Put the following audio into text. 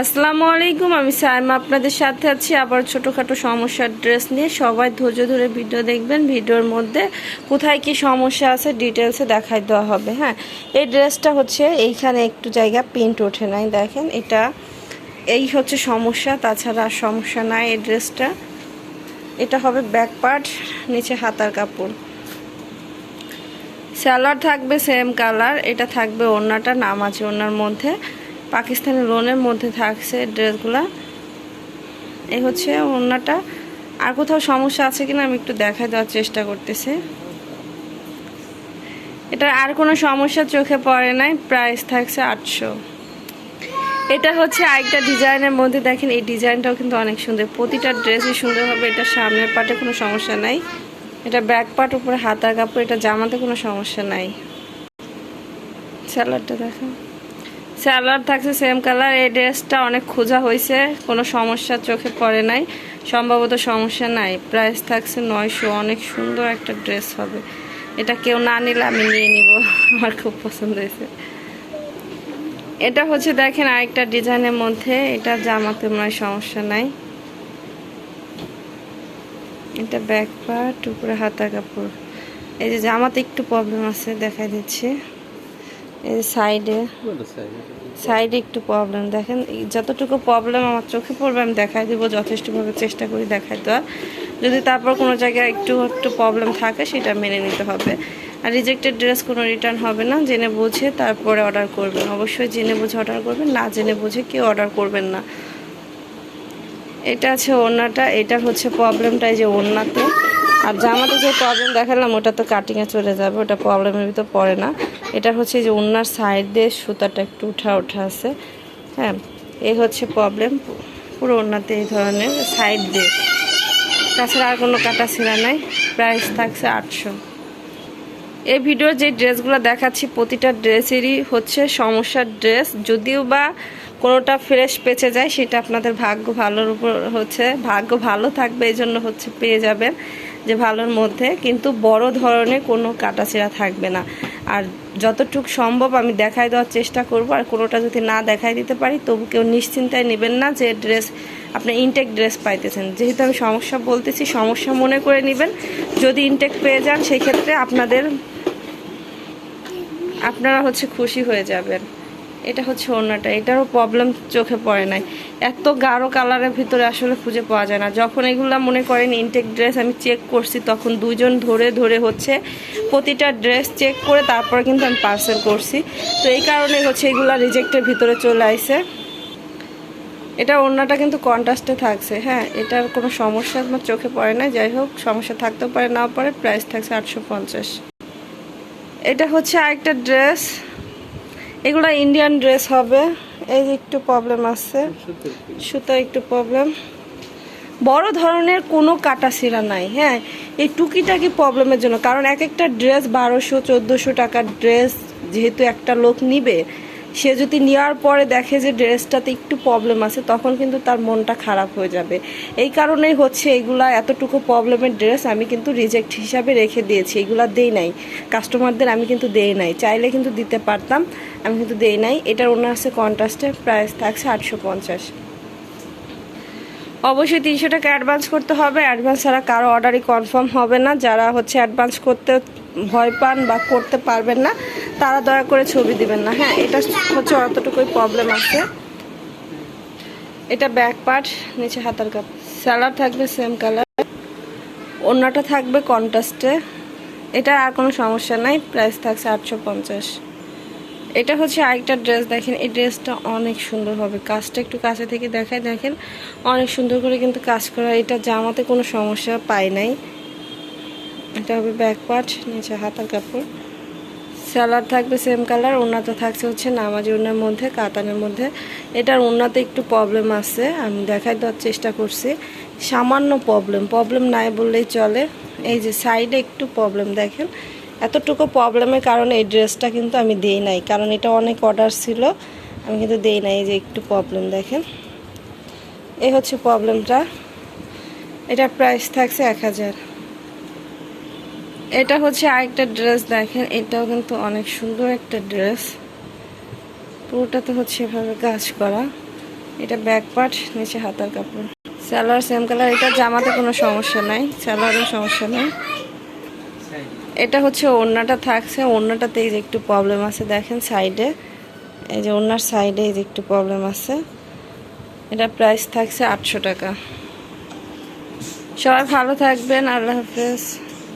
আসসালামু আলাইকুম, আমি সাইমা আপনাদের সাথে আছি। আবার ছোটোখাটো সমস্যার ড্রেস নিয়ে সবাই ধৈর্য ধরে ভিডিও দেখবেন। ভিডিওর মধ্যে কোথায় কি সমস্যা আছে ডিটেলসে দেখাই দেওয়া হবে হ্যাঁ? এই ড্রেসটা হচ্ছে এইখানে একটু জায়গা প্রিন্ট ওঠে নাই, দেখেন। এটা এই হচ্ছে সমস্যা, তাছাড়া আর সমস্যা নাই এই ড্রেসটা। এটা হবে ব্যাক পার্ট নিচে হাতার কাপড়। স্যালার থাকবে সেম কালার এটা থাকবে ওড়নাটা, নাম আছে ওড়নার মধ্যে। পাকিস্তানি লোনের মধ্যে থাকছে ড্রেসগুলা। এই হচ্ছে ওড়নাটা। আর কোথাও সমস্যা আছে কিনা আমি একটু দেখা দেওয়ার চেষ্টা করতেছি। এটা আর কোনো সমস্যা চোখে পড়ে নাই প্রাইস থাকছে আটশো। এটা হচ্ছে আরেকটা ডিজাইনের মধ্যে। দেখেন, এই ডিজাইনটাও কিন্তু অনেক সুন্দর। প্রতিটা ড্রেসই সুন্দর হবে, এটা সামনের পাটে কোনো সমস্যা নাই। এটা ব্যাক পার্ট উপরে হাতার কাপড়, এটা জামাতে কোনো সমস্যা নাই। স্যালাডটা দেখেন। স্যালাড থাকছে সেম কালার এই ড্রেসটা অনেক খোঁজা হয়েছে, কোনো সমস্যা চোখে পড়ে নাই, সম্ভবত সমস্যা নাই। প্রাইস থাকছে নয়শো, অনেক সুন্দর একটা ড্রেস হবে। এটা কেউ না নিলে আমি নিয়ে নিব, আমার খুব পছন্দ হয়েছে। এটা হচ্ছে দেখেন আরেকটা ডিজাইনের মধ্যে, এটা জামাতে হয় সমস্যা নাই। এটা ব্যাক পার্ট উপরে হাতা কাপড়। এই যে জামাতে একটু প্রবলেম আছে, দেখাই দিচ্ছি। এই সাইডে সাইডে একটু প্রবলেম। দেখেন যতটুকু প্রবলেম আমার চোখে পড়বে, আমি দেখাই দেবো, যথেষ্টভাবে চেষ্টা করি দেখাই দেওয়ার। যদি তারপর কোনো জায়গায় একটু একটু প্রবলেম থাকে, সেটা মেনে নিতে হবে। আর রিজেক্টেড ড্রেস কোনো রিটার্ন হবে না, জেনে বুঝে তারপরে অর্ডার করবেন। অবশ্যই জেনে বুঝে অর্ডার করবেন, না জেনে বুঝে কেউ অর্ডার করবেন না। এটা আছে ওড়নাটা এটা হচ্ছে প্রবলেমটা এই যে ওড়নাতে। আর জামাতে যে প্রবলেম দেখালাম, ওটা তো কাটিংয়ে চলে যাবে, ওটা প্রবলেমের ভিতর পড়ে না। এটা হচ্ছে যে ওড়নার সাইড দিয়ে সুতাটা একটু উঠা উঠা আছে। হ্যাঁ এই হচ্ছে প্রবলেম পুরো ওনাতে এই ধরনের সাইড দিয়ে। তাছাড়া আর কোনো কাটা ছিঁড়া নাই প্রাইস থাকছে আটশো। এই ভিডিওর যে ড্রেসগুলো দেখাচ্ছি, প্রতিটা ড্রেসেরই হচ্ছে সমস্যার ড্রেস। যদিও বা কোনোটা ফ্রেশ পেঁচে যায়, সেটা আপনাদের ভাগ্য ভালোর উপর হচ্ছে, ভাগ্য ভালো থাকবে, এই জন্য হচ্ছে পেয়ে যাবেন। যে ভালোর মধ্যে, কিন্তু বড় ধরনের কোনো কাটাছেঁড়া থাকবে না। আর যতটুক সম্ভব আমি দেখাই দেওয়ার চেষ্টা করব, আর কোনোটা যদি না দেখাই দিতে পারি, তবু কেউ নিশ্চিন্তায় নেবেন না যে ড্রেস, আপনি ইনটেক ড্রেস পাইতেছেন। যেহেতু আমি সমস্যা বলতেছি, সমস্যা মনে করে নেবেন। যদি ইনটেক পেয়ে যান সেই ক্ষেত্রে আপনাদের, আপনারা হচ্ছে খুশি হয়ে যাবেন। এটা হচ্ছে অন্যটা। এটারও প্রবলেম চোখে পড়ে নাই। এত গাঢ় কালারের ভিতরে আসলে খুঁজে পাওয়া যায় না। যখন এগুলো মনে করেন ইনটেক ড্রেস আমি চেক করছি, তখন দুজন ধরে ধরে হচ্ছে প্রতিটা ড্রেস চেক করে তারপরে কিন্তু আমি পার্সেল করছি। তো এই কারণে হচ্ছে এগুলা রিজেক্টের ভিতরে চলে আসে এটা অন্যটা কিন্তু কন্ট্রাস্টে থাকছে। হ্যাঁ এটার কোনো সমস্যা আমার চোখে পড়ে না যাই হোক, সমস্যা থাকতেও পারে, নাও পারে প্রাইস থাকছে আটশো পঞ্চাশ। এটা হচ্ছে আরেকটা ড্রেস এগুলো ইন্ডিয়ান ড্রেস হবে। এই যে একটু প্রবলেম আছে। সুতো একটু প্রবলেম বড় ধরনের কোনো কাটা সিরা নাই হ্যাঁ? এই টুকিটাকি প্রবলেমের জন্য। কারণ এক একটা ড্রেস বারোশো, চোদ্দোশো টাকার ড্রেস যেহেতু একটা লোক নিবে সে যদি নেওয়ার পরে দেখে যে ড্রেসটাতে একটু প্রবলেম আছে, তখন কিন্তু তার মনটা খারাপ হয়ে যাবে। এই কারণেই হচ্ছে এগুলা এতটুকু প্রবলেমের ড্রেস আমি কিন্তু রিজেক্ট হিসাবে রেখে দিয়েছি। এগুলা দেই নাই। কাস্টমারদের আমি কিন্তু দেই নাই। চাইলে কিন্তু দিতে পারতাম, আমি কিন্তু দেই নাই। এটার অন্য আছে কন্ট্রাস্টের প্রাইস থাকছে আটশো পঞ্চাশ। অবশ্যই তিনশো টাকা অ্যাডভান্স করতে হবে। অ্যাডভান্স ছাড়া কারও অর্ডারই কনফার্ম হবে না। যারা হচ্ছে অ্যাডভান্স করতে ভয় পান বা করতে পারবেন না, তারা দয়া করে ছবি দিবেন না। হ্যাঁ এটা হচ্ছে অতটুকুই প্রবলেম আছে। এটা ব্যাক পার্ট নিচে হাতার কাপ। স্যালার থাকবে সেম কালার অন্যটা থাকবে কন্ট্রাস্টে এটা আর কোনো সমস্যা নাই প্রাইস থাকছে আটশো পঞ্চাশ। এটা হচ্ছে আরেকটা ড্রেস দেখেন, এই ড্রেসটা অনেক সুন্দর হবে। কাজটা একটু কাছে থেকে দেখায়, দেখেন, অনেক সুন্দর করে কিন্তু কাজ করা, এটা জামাতে কোনো সমস্যা পাই নাই। এটা হবে ব্যাক পার্ট নিচে হাতার কাপড়। স্যালাড থাকবে সেম কালার ওনাতে থাকছে হচ্ছে নামাজি ওনার মধ্যে, কাতানের মধ্যে। এটার ওনাতে একটু প্রবলেম আছে, আমি দেখাই দেওয়ার চেষ্টা করছি। সামান্য প্রবলেম প্রবলেম নাই বললেই চলে। এই যে সাইডে একটু প্রবলেম দেখেন। এতটুকু প্রবলেমের কারণে এই ড্রেসটা কিন্তু আমি দেই নাই, কারণ এটা অনেক অর্ডার ছিল। আমি কিন্তু দেই নাই, এই যে একটু প্রবলেম দেখেন। এই হচ্ছে প্রবলেমটা এটার প্রাইস থাকছে এক হাজার। এটা হচ্ছে আরেকটা ড্রেস দেখেন, এটাও কিন্তু অনেক সুন্দর একটা ড্রেস পুরোটাতে হচ্ছে এভাবে কাজ করা। এটা ব্যাক পার্ট নিচে হাতার কাপড়। সালোয়ার সেম কালার এটা জামাতে কোনো সমস্যা নাই সালোয়ারের সমস্যা নেই। এটা হচ্ছে ওড়নাটা থাকছে, ওড়নাটাতে এই যে একটু প্রবলেম আছে, দেখেন সাইডে এই যে ওড়নার সাইডে এই যে একটু প্রবলেম আছে। এটা প্রাইস থাকছে আটশো টাকা। সবাই ভালো থাকবেন, আল্লাহ হাফেজ।